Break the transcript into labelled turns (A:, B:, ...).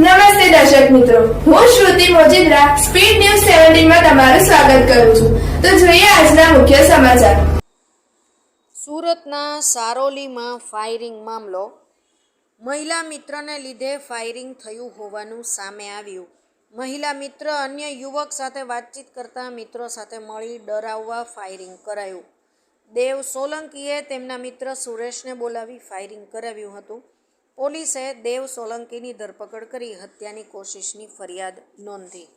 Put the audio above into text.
A: નમસ્તે દર્શક મિત્રો. હું શ્રુતિ મોજીદ્રા, સ્પીડ ન્યૂઝ સેવન્ટીનમાં તમારું સ્વાગત કરું છું. તો જોઈએ આજના મુખ્ય સમાચાર.
B: સુરતના સારોલીમાં ફાયરિંગ મામલો. મહિલા મિત્રને લીધે ફાયરિંગ થયું હોવાનું સામે આવ્યું. મહિલા મિત્ર અન્ય યુવક સાથે વાતચીત કરતા મિત્રો સાથે મળી ડરાવવા ફાયરિંગ કરાયું. દેવ સોલંકીએ તેમના મિત્ર સુરેશને બોલાવી ફાયરિંગ કરાવ્યું હતું. પોલીસે દેવ સોલંકીની ધરપકડ કરી હત્યાની કોશિશની ફરિયાદ નોંધી.